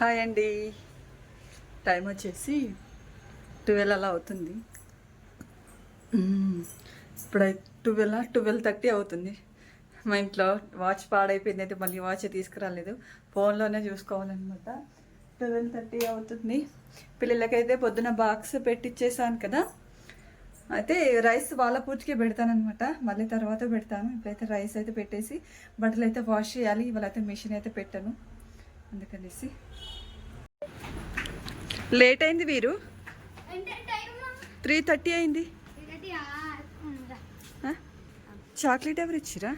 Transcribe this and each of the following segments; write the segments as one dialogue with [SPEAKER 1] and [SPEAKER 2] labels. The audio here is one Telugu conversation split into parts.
[SPEAKER 1] హాయ్ అండి. టైం వచ్చేసి ట్వెల్వ్ అలా అవుతుంది. మ్మ్. ట్వెల్వ్ ట్వెల్వ్ థర్టీ అవుతుంది. మా ఇంట్లో వాచ్ పాడైపోయింది అయితే మళ్ళీ వాచ్ తీసుకురాలేదు. ఫోన్లోనే చూసుకోవాలన్నమాట. ట్వెల్వ్ థర్టీ అవుతుంది. పిల్లలకైతే పొద్దున బాక్స్ పెట్టిచ్చేసాను కదా. అయితే రైస్ వాళ్ళ పూర్తికే పెడతానమాట మళ్ళీ తర్వాత పెడతాను. ఇప్పుడైతే రైస్ అయితే పెట్టేసి బట్టలు అయితే వాష్ చేయాలి. ఇవాళ అయితే మిషన్ అయితే పెట్టాను. అందుకనేసి లేట్ అయింది వీరు?
[SPEAKER 2] అంటే టైం
[SPEAKER 1] త్రీ థర్టీ అయింది? చాక్లెట్ ఎవరు ఇచ్చిరా.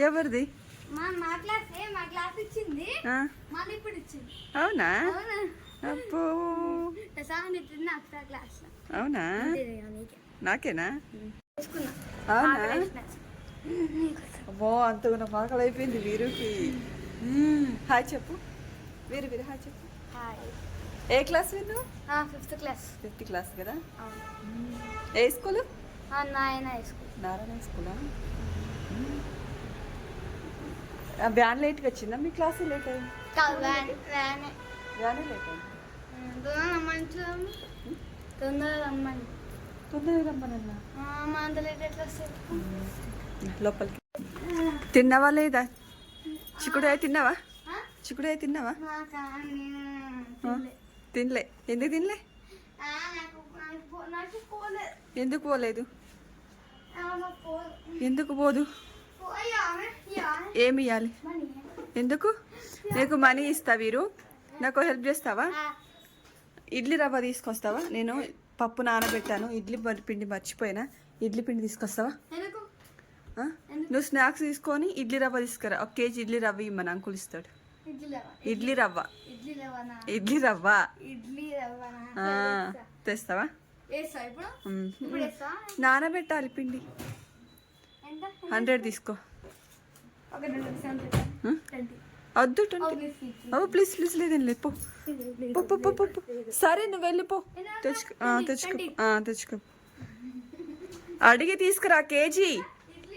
[SPEAKER 1] ఎవరిది?
[SPEAKER 2] మా మా క్లాస్ మా క్లాస్ ఇచ్చింది.
[SPEAKER 1] ఆ,
[SPEAKER 2] మళ్ళీ ఇప్పుడు ఇచ్చింది.
[SPEAKER 1] అవునా?
[SPEAKER 2] అవునా?
[SPEAKER 1] నాకేనా?
[SPEAKER 2] తీసుకున్నా
[SPEAKER 1] అవునా? అమ్మో అంతగా మాకలు అయిపోయింది వీరుకి. హాయ్ చెప్పు. వీరు వీరు. హాయ్ చెప్పు.
[SPEAKER 2] హాయ్
[SPEAKER 1] ఏ class Veeru
[SPEAKER 2] fifth class
[SPEAKER 1] fifth class కదా? ఏ స్కూల్?
[SPEAKER 2] హై స్కూల్
[SPEAKER 1] నారాయణ స్కూలా వ్యాన్ లేట్గా వచ్చిందా? మీ క్లాస్ లేట్ అయింది?
[SPEAKER 2] వ్యాన్
[SPEAKER 1] లేట్ అయింది?
[SPEAKER 2] ఎట్లా వస్తుంది
[SPEAKER 1] లోపలికి. తిన్నావా లేదా? చిక్కుడుకాయ తిన్నావా? చిక్కుడుకాయ తిన్నావా?
[SPEAKER 2] తినలే.
[SPEAKER 1] ఎందుకు తినలే? ఎందుకు పోలేదు? ఎందుకు పోదు? ఏమి ఇవ్వాలి ఎందుకు? నీకు మనీ ఇస్తా వీరు. నాకు హెల్ప్ చేస్తావా? ఇడ్లీ రవ్వ తీసుకొస్తావా? నేను పప్పు నానబెట్టాను. ఇడ్లీ పిండి మర్చిపోయినా. ఇడ్లీ పిండి తీసుకొస్తావా? నువ్వు స్నాక్స్ తీసుకొని ఇడ్లీ రవ్వ తీసుకురా. ఒక కేజీ ఇడ్లీ రవ్వ ఇమ్మని అంకుల్ ఇస్తాడు
[SPEAKER 2] ఇడ్లీ రవ్వ.
[SPEAKER 1] ఇడ్లీ రవ్వ. తెస్తావా? నానబెట్టాలి పిండి. హండ్రెడ్ తీసుకో. వద్దు ఓ ప్లీజ్ ప్లీజ్ లేదండి లేపో పో. పో పో పో, పో. సరే నువ్వు వెళ్ళిపో తెచ్చుకో. తెచ్చుకో. తెచ్చుకో. అడిగి తీసుకురా కేజీ.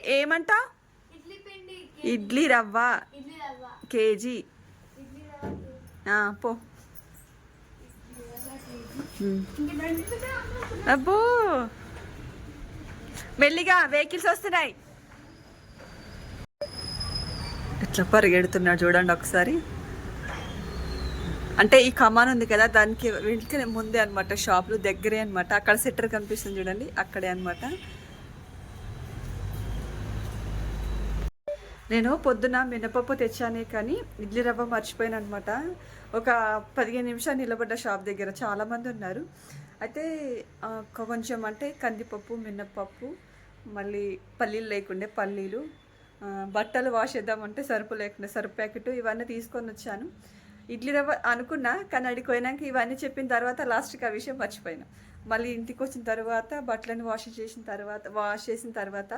[SPEAKER 1] ఏమంటా?
[SPEAKER 2] ఇడ్లీ
[SPEAKER 1] రవ్వ. కేజీ. పో. అబ్బో. మెల్లిగా వెహికల్స్ వస్తున్నాయి. ఎట్లా పరిగెడుతున్నాడు చూడండి ఒకసారి. అంటే ఈ కమాన్ ఉంది కదా దానికి వెంటనే ముందే అనమాట షాపులు దగ్గరే అనమాట అక్కడ సెట్టర్ కనిపిస్తుంది చూడండి అక్కడే అనమాట నేను పొద్దున మినపప్పు తెచ్చానే కానీ ఇడ్లీ రవ్వ మర్చిపోయాను అనమాట ఒక పదిహేను నిమిషాలు నిలబడ్డ షాప్ దగ్గర చాలామంది ఉన్నారు. అయితే కొంచెం అంటే కందిపప్పు మినపప్పు మళ్ళీ పల్లీలు లేకుండే పల్లీలు బట్టలు వాష్ చేద్దామంటే సరుపు లేకుండా సరుపు ప్యాకెట్ ఇవన్నీ తీసుకొని వచ్చాను. ఇడ్లీ రవ్వ అనుకున్నా కానీ అడిగిపోయినాక ఇవన్నీ చెప్పిన తర్వాత లాస్ట్కి ఆ విషయం మర్చిపోయినా. మళ్ళీ ఇంటికి వచ్చిన తర్వాత బట్టలను వాష్ చేసిన తర్వాత వాష్ చేసిన తర్వాత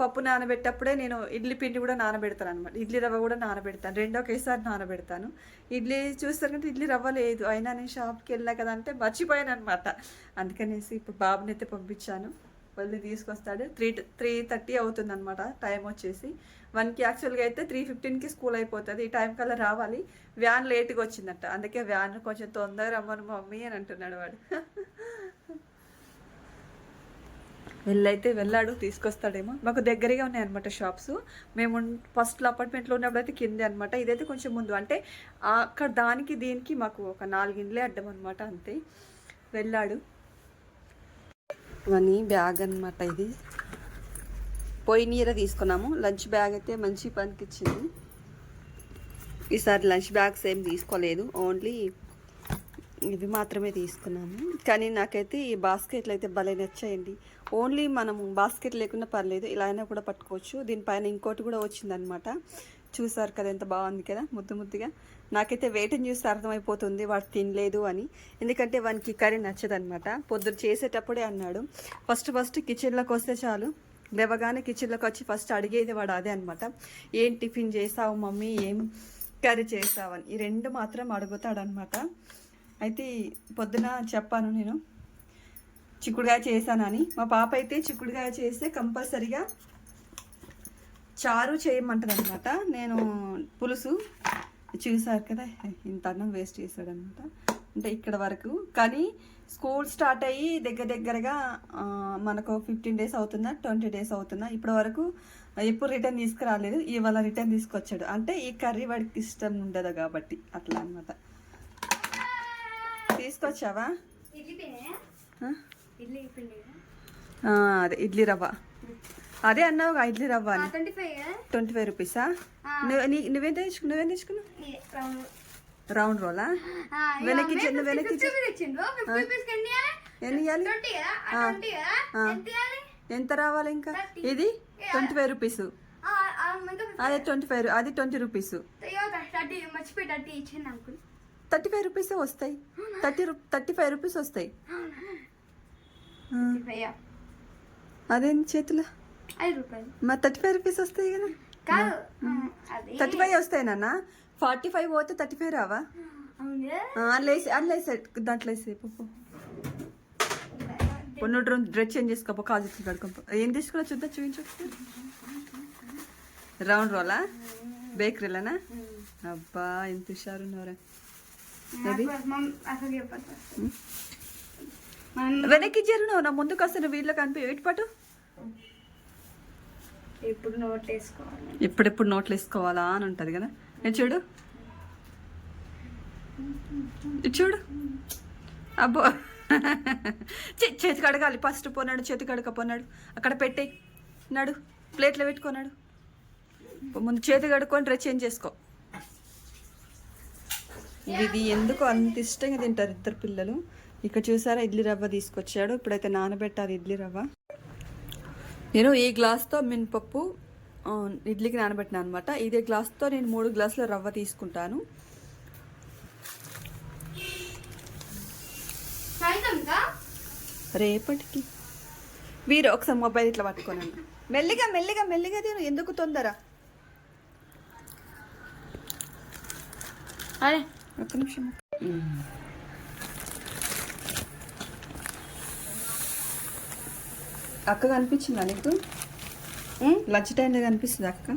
[SPEAKER 1] పప్పు నానబెట్టప్పుడే నేను ఇడ్లీ పిండి కూడా నానబెడతాను అనమాట ఇడ్లీ రవ్వ కూడా నానబెడతాను. రెండో ఒకేసారి నానబెడతాను. ఇడ్లీ చూస్తారు కంటే ఇడ్లీ రవ్వ లేదు. అయినా నేను షాప్కి వెళ్ళా కదా అంటే మర్చిపోయాను అనమాట అందుకనేసి ఇప్పుడు బాబుని అయితే పంపించాను. వెళ్ళి తీసుకొస్తాడు. త్రీ త్రీ థర్టీ అవుతుంది అనమాట టైం వచ్చేసి. వన్కి యాక్చువల్గా అయితే త్రీ ఫిఫ్టీన్కి స్కూల్ అయిపోతుంది. ఈ టైం కల్లా రావాలి. వ్యాన్ లేట్గా వచ్చిందట. అందుకే వ్యాన్ కొంచెం తొందరగా రమ్మను మమ్మీ అని అంటున్నాడు వాడు. వెళ్ళైతే వెళ్ళాడు తీసుకొస్తాడేమో. మాకు దగ్గరగా ఉన్నాయి అనమాట షాప్స్. మేము ఫస్ట్లో అపార్ట్మెంట్లో ఉన్నప్పుడు అయితే కింద అనమాట ఇదైతే కొంచెం ముందు. అంటే అక్కడ దానికి దీనికి మాకు ఒక నాలుగిండ్లే అడ్డం అనమాట అంతే. వెళ్ళాడు. మనీ బ్యాగ్ అనమాట ఇది. పోయిన ఇయర్ తీసుకున్నాము. లంచ్ బ్యాగ్ అయితే మంచి పనికిచ్చింది. ఈసారి లంచ్ బ్యాగ్స్ ఏం తీసుకోలేదు. ఓన్లీ ఇవి మాత్రమే తీసుకున్నాము. కానీ నాకైతే ఈ బాస్కెట్లు అయితే భలే నచ్చాయండి. ఓన్లీ మనం బాస్కెట్ లేకుండా పర్లేదు ఇలా అయినా కూడా పట్టుకోవచ్చు. దీనిపైన ఇంకోటి కూడా వచ్చిందనమాట చూసారు కదా ఎంత బాగుంది కదా ముద్దు ముద్దుగా. నాకైతే వేటని చూస్తే అర్థమైపోతుంది వాడు తినలేదు అని. ఎందుకంటే వానికి కర్రీ నచ్చదనమాట పొద్దున చేసేటప్పుడే అన్నాడు ఫస్ట్ ఫస్ట్ కిచెన్లోకి వస్తే చాలు. లేవగానే కిచెన్లోకి వచ్చి ఫస్ట్ అడిగేది వాడు అదే అనమాట ఏం టిఫిన్ చేసావు మమ్మీ? ఏం కర్రీ చేసావని ఈ రెండు మాత్రం అడుగుతాడనమాట అయితే పొద్దున చెప్పాను నేను చిక్కుడుగాయ చేశానని. మా పాప అయితే చిక్కుడుగాయ చేస్తే కంపల్సరిగా చారు చేయమంటది అనమాట నేను పులుసు చూసారు కదా ఇంత అన్నం వేస్ట్ చేశాడనమాట అంటే ఇక్కడ వరకు. కానీ స్కూల్ స్టార్ట్ అయ్యి దగ్గర దగ్గరగా మనకు ఫిఫ్టీన్ డేస్ అవుతుందా ట్వంటీ డేస్ అవుతుందా ఇప్పటి వరకు ఎప్పుడు రిటర్న్ తీసుకురాలేదు ఇవాళ రిటర్న్ తీసుకొచ్చాడు. అంటే ఈ కర్రీ వాడికి ఇష్టం ఉండదు కాబట్టి అట్లా అనమాట తీసుకొచ్చావా? అదే ఇడ్లీ రవ్వ. అదే అన్నావు ఇడ్లీ రవ్వ అని.
[SPEAKER 2] Twenty five?
[SPEAKER 1] రూపీసా నువ్వు తెచ్చుకు నువ్వేం తెచ్చుకున్నావు? రౌండ్. రోలా? వెనక్కి వెనక్కి ఎన్ని.
[SPEAKER 2] ఎంత
[SPEAKER 1] రావాలి ఇంకా. ఇది ట్వంటీ ఫైవ్ రూపీస్. అదే ట్వంటీ ఫైవ్ అది ట్వంటీ రూపీస్.
[SPEAKER 2] మర్చిపోయి థర్టీ
[SPEAKER 1] ఫైవ్ రూపీస్ వస్తాయి. థర్టీ థర్టీ ఫైవ్ రూపీస్ వస్తాయి. అదేంటి చేతిలో? మరి థర్టీ ఫైవ్ రూపీస్ వస్తాయి కదా. థర్టీ ఫైవ్ వస్తాయి నాన్న. ఫార్టీ ఫైవ్ పోతే థర్టీ ఫైవ్ రావా? అందులో అందులో దాంట్లో వేసే పప్పు పొన్ను డ్రెస్ చేంజ్ చేసుకోపో చేతులు కడుకోపో ఏం తీసుకున్నా చూద్దాం చూపించు. రౌండ్ రోలా? బేకరీలోనా? అబ్బా ఎంత హుషారున్నారా వెనక్కి జరుగు నా ముందుకు వస్తే నువ్వు వీళ్ళకి అనిపి ఇటు పట్టు
[SPEAKER 2] ఇప్పుడు నోట్ వేసుకోవాలి.
[SPEAKER 1] ఎప్పుడెప్పుడు నోట్లు వేసుకోవాలా అని ఉంటుంది కదా. నేను చూడు. చూడు. అబ్బో. చేతి కడగాలి ఫస్ట్ పోనాడు చేతి కడక పోనాడు అక్కడ పెట్టే నాడు. ప్లేట్లో పెట్టుకున్నాడు ముందు చేతి కడుక్కొని డ్రెస్ చేంజ్ చేసుకో. ఇది ఎందుకు అంత ఇష్టంగా తింటారు ఇద్దరు పిల్లలు? ఇక్కడ చూసారా ఇడ్లీ రవ్వ తీసుకొచ్చాడు. ఇప్పుడైతే నానబెట్టాలి ఇడ్లీ రవ్వ. నేను ఈ గ్లాస్తో మినపప్పు ఇడ్లీకి నానబెట్టినా అనమాట ఇదే గ్లాస్తో నేను మూడు గ్లాసుల రవ్వ తీసుకుంటాను. రేపటికి. వీరు ఒకసారి మొబైల్ ఇట్లా పట్టుకోనండి. మెల్లిగా మెల్లిగా మెల్లిగా తిను. ఎందుకు తొందర?
[SPEAKER 2] అరే
[SPEAKER 1] ఒక్క నిమిషం అక్క కనిపించిందా నీకు? లంచ్ టైంలో కనిపిస్తుంది అక్క?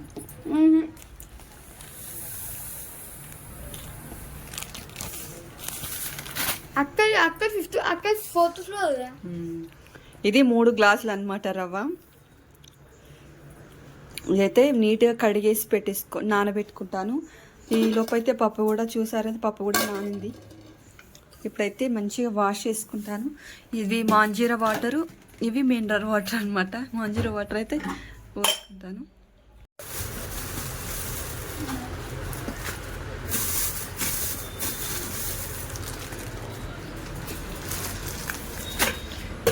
[SPEAKER 2] అక్క అక్క ఫిఫ్త్ అక్క ఫోర్త్ ఫ్లోర్.
[SPEAKER 1] ఇది మూడు గ్లాసులు అనమాట రవ్వ. ఇదైతే నీట్గా కడిగేసి పెట్టేసుకో నానబెట్టుకుంటాను. ఈ లోపైతే పప్పు కూడా చూసారైతే పప్పు కూడా నానింది ఇప్పుడైతే మంచిగా వాష్ చేసుకుంటాను. ఇవి మాంజీరా వాటరు ఇవి మినరల్ వాటర్ అనమాట మాంజీరా వాటర్ అయితే పోసుకుంటాను.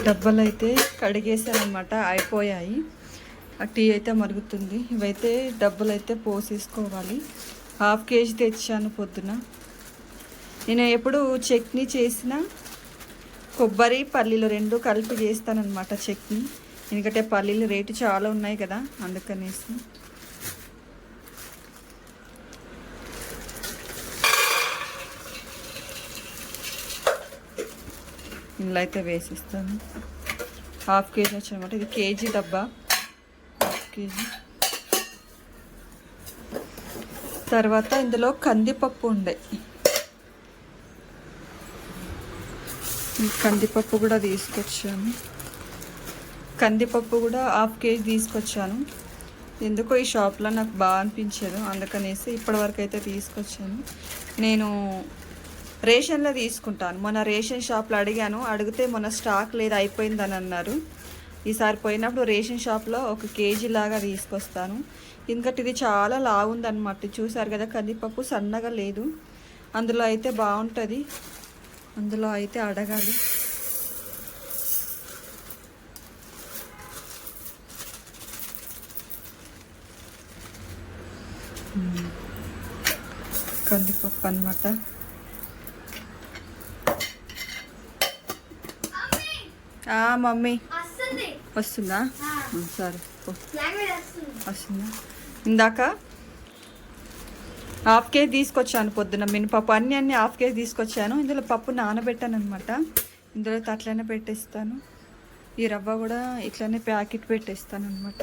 [SPEAKER 1] డబ్బలు అయితే కడిగేసానమాట అయిపోయాయి. ఆ టీ అయితే మరుగుతుంది. ఇవైతే డబ్బులు అయితే పోసేసుకోవాలి. హాఫ్ కేజీ తెచ్చాను పొద్దున. నేను ఎప్పుడు చట్నీ చేసిన కొబ్బరి పల్లీలు రెండు కలిపి చేస్తానన్నమాట చట్నీ. ఎందుకంటే పల్లీలు రేటు చాలా ఉన్నాయి కదా అందుకనేసి. ఇందులో అయితే వేసిస్తాను. హాఫ్ కేజీ వచ్చనమాట ఇది కేజీ డబ్బా. Half KG. తర్వాత ఇందులో కందిపప్పు ఉండే. ఈ కందిపప్పు కూడా తీసుకొచ్చాను. కందిపప్పు కూడా హాఫ్ కేజీ తీసుకొచ్చాను. ఎందుకో ఈ షాప్లో నాకు బాగా అనిపించదు అందుకనేసి ఇప్పటివరకు అయితే తీసుకొచ్చాను. నేను రేషన్లో తీసుకుంటాను. మొన్న రేషన్ షాప్లో అడిగాను అడిగితే మొన్న స్టాక్ లేదు అయిపోయిందని అన్నారు. ఈసారి పోయినప్పుడు రేషన్ షాప్లో ఒక కేజీ లాగా తీసుకొస్తాను. ఎందుకంటే ఇది చాలా లావుందనమాట చూసారు కదా కందిపప్పు సన్నగా లేదు. అందులో అయితే బాగుంటుంది. అందులో అయితే అడగాలి. కందిపప్పు అనమాట మమ్మీ.
[SPEAKER 2] వస్తుంది?
[SPEAKER 1] సరే
[SPEAKER 2] వస్తుంది.
[SPEAKER 1] ఇందాక హాఫ్ కేజీ తీసుకొచ్చాను పొద్దున మినపప్పు. అన్ని అన్ని హాఫ్ కేజీ తీసుకొచ్చాను. ఇందులో పప్పు నానబెట్టాను అనమాట ఇందులో అట్లనే పెట్టేస్తాను. ఈ రవ్వ కూడా ఇట్లనే ప్యాకెట్ పెట్టేస్తాను అనమాట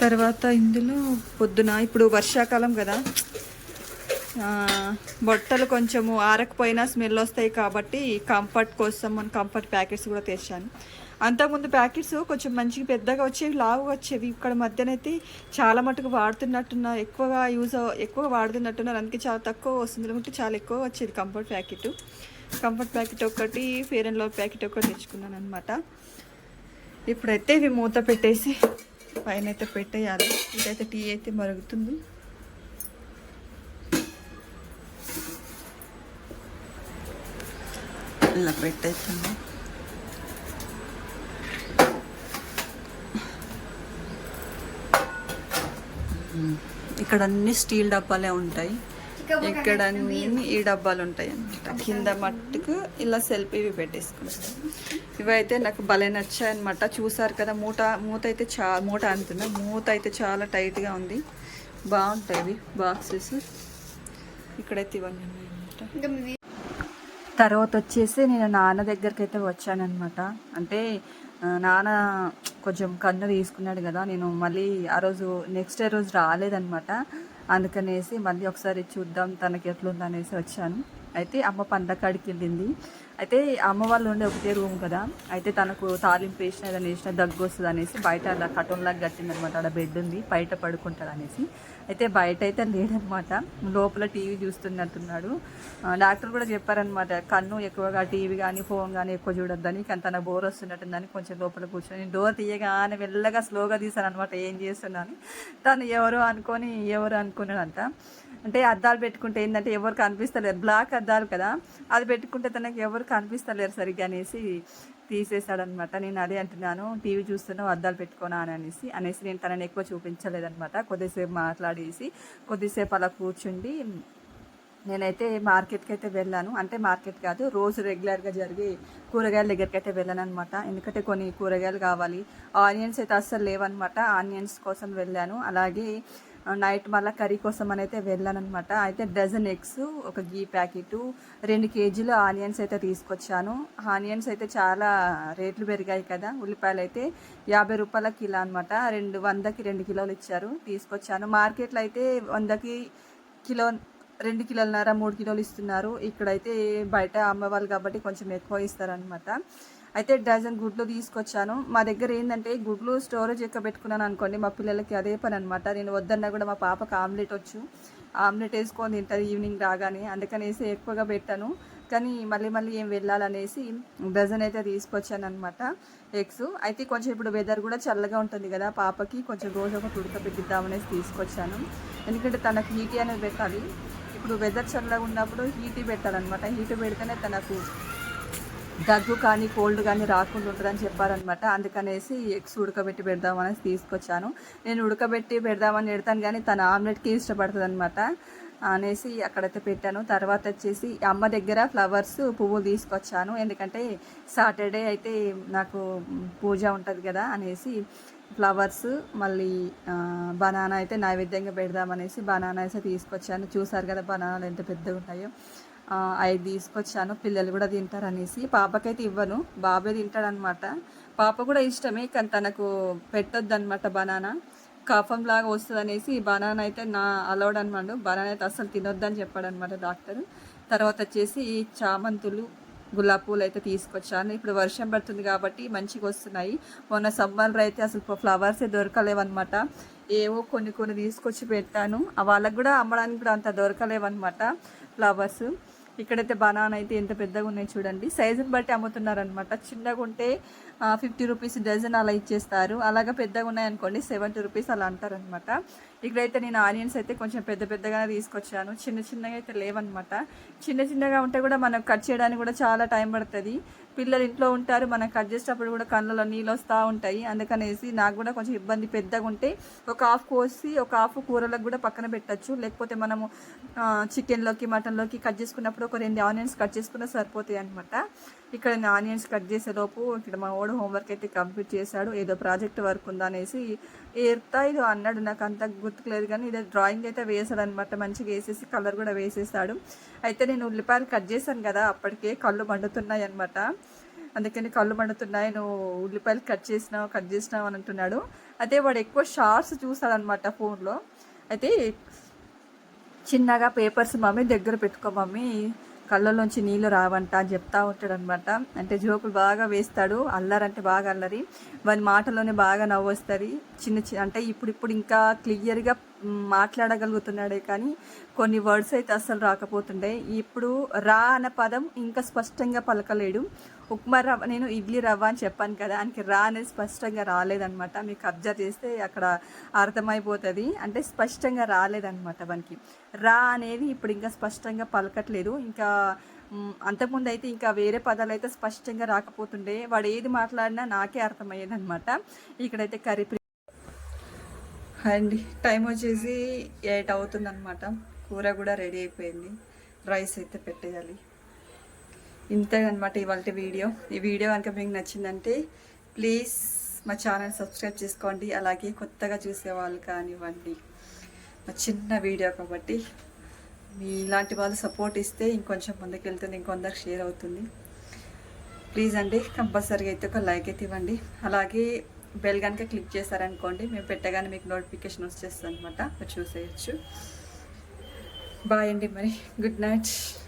[SPEAKER 1] తర్వాత ఇందులో పొద్దున ఇప్పుడు వర్షాకాలం కదా. బొట్టలు కొంచెము ఆరకపోయినా స్మెల్ వస్తాయి కాబట్టి కంఫర్ట్ కోసం మన కంఫర్ట్ ప్యాకెట్స్ కూడా తెచ్చాను. అంతకుముందు ప్యాకెట్స్ కొంచెం మంచిగా పెద్దగా వచ్చేవి లావుగా వచ్చేవి. ఇక్కడ మధ్యనైతే చాలా మటుకు వాడుతున్నట్టున్నారు ఎక్కువగా యూజ్ ఎక్కువ వాడుతున్నట్టున్నారు. అందుకే చాలా తక్కువ వస్తుంది. లేకుంటే చాలా ఎక్కువ వచ్చేది కంఫర్ట్ ప్యాకెట్ కంఫర్ట్ ప్యాకెట్ ఒకటి ఫేర్ అండ్ లవ్ ప్యాకెట్ ఒకటి తెచ్చుకున్నాను అనమాట ఇప్పుడైతే ఇవి మూత పెట్టేసి పైన అయితే పెట్టేయాలి. ఇదైతే టీ అయితే మరుగుతుంది. ఇలా పెట్టేస్తుంది ఇక్కడ అన్ని స్టీల్ డబ్బాలే ఉంటాయి. ఇక్కడ అన్ని ఈ డబ్బాలు ఉంటాయి అన్నమాట. కింద మట్టుకు ఇలా సెల్ఫ్ ఇవి పెట్టేసుకుంటాం. ఇవైతే నాకు భలే నచ్చాయి అనమాట చూసారు కదా మూట మూత అయితే చా మూట అంటున్నా. మూత అయితే చాలా టైట్గా ఉంది. బాగుంటాయి బాక్సెస్. ఇక్కడైతే ఇవన్నీ ఉన్నాయన్నమాట తర్వాత వచ్చేసి నేను నాన్న దగ్గరికి అయితే వచ్చానమాట అంటే నాన్న కొంచెం కన్ను తీసుకున్నాడు కదా నేను మళ్ళీ ఆ రోజు నెక్స్ట్ డే రోజు రాలేదనమాట అందుకనేసి మళ్ళీ ఒకసారి చూద్దాం తనకి ఎట్లుందనేసి వచ్చాను. అయితే అమ్మ పండకాడికి వెళ్ళింది. అయితే అమ్మ వాళ్ళు ఉండే ఒకటే రూమ్ కదా. అయితే తనకు తాలింపు వేసిన ఏదైనా వేసిన దగ్గు వస్తుంది అనేసి బయట అలా కటన్లాగా కట్టింది అనమాట అక్కడ బెడ్ ఉంది బయట పడుకుంటాడు అనేసి. అయితే బయట అయితే లేడనమాట. లోపల టీవీ చూస్తున్నట్టున్నాడు. డాక్టర్ కూడా చెప్పారనమాట కన్ను ఎక్కువగా టీవీ కానీ ఫోన్ కానీ ఎక్కువ చూడొద్దని కానీ తన బోర్ వస్తున్నట్టుందని కొంచెం లోపల కూర్చొని డోర్ తీయగానే వెళ్ళగా స్లోగా తీశాను అనమాట ఏం చేస్తున్నాను తను ఎవరు అనుకొని ఎవరు అనుకున్నాడంట. అంటే అద్దాలు పెట్టుకుంటే ఏంటంటే ఎవరు కనిపిస్తలేరు. బ్లాక్ అద్దాలు కదా. అది పెట్టుకుంటే తనకి ఎవరు కనిపిస్తలేరు సరిగ్గా అనేసి తీసేశాడనమాట. నేను అదే అంటున్నాను టీవీ చూస్తున్నావు అద్దాలు పెట్టుకోనా అని అనేసి. అనేసి నేను తనని ఎక్కువ చూపించలేదనమాట. కొద్దిసేపు మాట్లాడేసి కొద్దిసేపు అలా కూర్చుండి నేనైతే మార్కెట్కి అయితే వెళ్ళాను. అంటే మార్కెట్ కాదు రోజు రెగ్యులర్గా జరిగే కూరగాయల దగ్గరికి అయితే వెళ్ళాను అనమాట ఎందుకంటే కొన్ని కూరగాయలు కావాలి. ఆనియన్స్ అయితే అస్సలు లేవన్నమాట ఆనియన్స్ కోసం వెళ్ళాను. అలాగే నైట్ మళ్ళీ కర్రీ కోసం అని అయితే వెళ్ళాను అనమాట అయితే డజన్ ఎగ్స్ ఒక గీ ప్యాకెట్ రెండు కేజీలు ఆనియన్స్ అయితే తీసుకొచ్చాను. ఆనియన్స్ అయితే చాలా రేట్లు పెరిగాయి కదా. ఉల్లిపాయలు అయితే యాభై రూపాయల కిలో అనమాట రెండు వందకి రెండు కిలోలు ఇచ్చారు. తీసుకొచ్చాను. మార్కెట్లో అయితే వందకి కిలో రెండు కిలోలన్నర మూడు కిలోలు ఇస్తున్నారు. ఇక్కడైతే బయట అమ్మవాళ్ళు కాబట్టి కొంచెం ఎక్కువ ఇస్తారనమాట అయితే డజన్ గుడ్లు తీసుకొచ్చాను. మా దగ్గర ఏంటంటే గుడ్లు స్టోరేజ్ ఎక్క పెట్టుకున్నాను అనుకోండి మా పిల్లలకి అదే పని అనమాట నేను వద్దన్నా కూడా మా పాపకు ఆమ్లెట్ వచ్చు. ఆమ్లెట్ వేసుకొని తింటుంది ఈవినింగ్ రాగానే అందుకనేసి ఎక్కువగా పెట్టాను. కానీ మళ్ళీ మళ్ళీ ఏం వెళ్ళాలనేసి డజన్ అయితే తీసుకొచ్చాను అనమాట ఎగ్స్. అయితే కొంచెం ఇప్పుడు వెదర్ కూడా చల్లగా ఉంటుంది కదా పాపకి కొంచెం రోజు ఒకటి ఉడకబెట్టిద్దామనేసి తీసుకొచ్చాను. ఎందుకంటే తనకు హీటీ అనేది పెట్టాలి. ఇప్పుడు వెదర్ చల్లగా ఉన్నప్పుడు హీటీ పెట్టాలన్నమాట. హీట్ పెడితేనే తనకు దగ్గు కానీ కోల్డ్ కానీ రాకుండా ఉంటుందని చెప్పారనమాట అందుకనేసి ఎగ్స్ ఉడకబెట్టి పెడదామనేసి తీసుకొచ్చాను. నేను ఉడకబెట్టి పెడదామని పెడతాను కానీ తన ఆమ్లెట్కి ఇష్టపడుతుంది అనమాట అనేసి అక్కడైతే పెట్టాను. తర్వాత వచ్చేసి అమ్మ దగ్గర ఫ్లవర్స్ పువ్వులు తీసుకొచ్చాను. ఎందుకంటే సాటర్డే అయితే నాకు పూజ ఉంటుంది కదా అనేసి ఫ్లవర్స్ మళ్ళీ బనానా అయితే నైవేద్యంగా పెడదామనేసి బనానా అయితే తీసుకొచ్చాను. చూసారు కదా బనానాలు ఎంత పెద్దగా ఉంటాయో అవి తీసుకొచ్చాను పిల్లలు కూడా తింటారు అనేసి పాపకైతే ఇవ్వను బాబే తింటాడనమాట పాప కూడా ఇష్టమే కానీ తనకు పెట్టొద్దు అనమాట బనానా. కఫం లాగా వస్తుంది అనేసి బనానా అయితే నా అలౌడ్ అనమాట బనానా అయితే అసలు తినొద్దని చెప్పాడనమాట డాక్టర్. తర్వాత వచ్చేసి ఈ చామంతులు గులాబీ పూలు అయితే తీసుకొచ్చాను. ఇప్పుడు వర్షం పడుతుంది కాబట్టి మంచిగా వస్తున్నాయి. మొన్న సమ్మర్లో అయితే అసలు ఫ్లవర్సే దొరకలేవన్నమాట. ఏవో కొన్ని కొన్ని తీసుకొచ్చి పెట్టాను. వాళ్ళకు కూడా అమ్మడానికి కూడా అంత దొరకలేవన్నమాట ఫ్లవర్స్. ఇక్కడైతే బనానా అయితే ఎంత పెద్దగా ఉన్నాయి చూడండి. సైజుని బట్టి అమ్ముతున్నారనమాట చిన్నగా ఉంటే ఫిఫ్టీ రూపీస్ డజన్ అలా ఇచ్చేస్తారు. అలాగా పెద్దగా ఉన్నాయనుకోండి సెవెంటీ రూపీస్ అలా అంటారనమాట ఇక్కడైతే నేను ఆనియన్స్ అయితే కొంచెం పెద్ద పెద్దగానే తీసుకొచ్చాను. చిన్న చిన్నగా అయితే లేవన్నమాట. చిన్న చిన్నగా ఉంటే కూడా మనం కట్ చేయడానికి కూడా చాలా టైం పడుతుంది. పిల్లలు ఇంట్లో ఉంటారు మనం కట్ చేసేటప్పుడు కూడా కళ్ళలో నీళ్ళు వస్తూ ఉంటాయి. అందుకనేసి నాకు కూడా కొంచెం ఇబ్బంది పెద్దగా ఉంటే ఒక హాఫ్ కోసి ఒక హాఫ్ కూరలకు కూడా పక్కన పెట్టచ్చు. లేకపోతే మనము చికెన్లోకి మటన్లోకి కట్ చేసుకున్నప్పుడు ఒక రెండు ఆనియన్స్ కట్ చేసుకున్నా సరిపోతాయి అనమాట ఇక్కడ నేను ఆనియన్స్ కట్ చేసేలోపు ఇక్కడ మా వాడు హోంవర్క్ అయితే కంప్లీట్ చేశాడు. ఏదో ప్రాజెక్ట్ వర్క్ ఉందా అనేసి ఏర్తా ఇది అన్నాడు. నాకు అంత గుర్తులేదు కానీ ఇదే డ్రాయింగ్ అయితే వేసాడు అనమాట మంచిగా వేసేసి కలర్ కూడా వేసేసాడు అయితే నేను ఉల్లిపాయలు కట్ చేశాను కదా అప్పటికే కళ్ళు మండుతున్నాయి అనమాట అందుకని కళ్ళు మండుతున్నాయి. నువ్వు ఉల్లిపాయలు కట్ చేసినావు కట్ చేసినావు అని అంటున్నాడు. అయితే వాడు ఎక్కువ షార్ట్స్ చూస్తాడనమాట ఫోన్లో. అయితే చిన్నగా పేపర్స్ మమ్మీ దగ్గర పెట్టుకో మమ్మీ. కళ్ళలోంచి నీళ్ళు రావంట అని చెప్తా ఉంటాడు అనమాట అంటే జోకులు బాగా వేస్తాడు అల్లరంటే బాగా అల్లరి. వాని మాటలోనే బాగా నవ్వు వస్తుంది చిన్న చిన్న అంటే ఇప్పుడు ఇప్పుడు ఇంకా క్లియర్గా మాట్లాడగలుగుతున్నాడే కానీ కొన్ని వర్డ్స్ అయితే అస్సలు రాకపోతుండే. ఇప్పుడు రా అన్న పదం ఇంకా స్పష్టంగా పలకలేడు. ఉప్మా రవ్వ నేను ఇడ్లీ రవ్వ అని చెప్పాను కదా ఆయనకి రా అనేది స్పష్టంగా రాలేదనమాట మీకు అబ్జర్వ్ చేస్తే అక్కడ అర్థమైపోతుంది. అంటే స్పష్టంగా రాలేదనమాట వానికి రా అనేది ఇప్పుడు ఇంకా స్పష్టంగా పలకట్లేదు. ఇంకా అంతకుముందు అయితే ఇంకా వేరే పదాలు అయితే స్పష్టంగా రాకపోతుండే. వాడు ఏది మాట్లాడినా నాకే అర్థమయ్యేదనమాట ఇక్కడైతే కర్రీ అండి టైం వచ్చేసి ఎయిట్ అవుతుందన్నమాట. కూర కూడా రెడీ అయిపోయింది. రైస్ అయితే పెట్టేయాలి. ఇంతే అనమాట ఇవాళ వీడియో. ఈ వీడియో కనుక మీకు నచ్చిందంటే ప్లీజ్ మా ఛానల్ సబ్స్క్రైబ్ చేసుకోండి. అలాగే కొత్తగా చూసేవాళ్ళు కానివ్వండి. మా చిన్న వీడియో కాబట్టి మీ ఇలాంటి వాళ్ళు సపోర్ట్ ఇస్తే ఇంకొంచెం ముందుకు వెళ్తుంది ఇంకొందరికి షేర్ అవుతుంది. ప్లీజ్ అండి కంపల్సరీగా అయితే ఒక లైక్ అయితే ఇవ్వండి. అలాగే బెల్ కనుక క్లిక్ చేశారనుకోండి మేము పెట్టగానే మీకు నోటిఫికేషన్ వచ్చేస్తుంది అనమాట మీరు చూసేయచ్చు. బాయ్ అండి మరి. Good night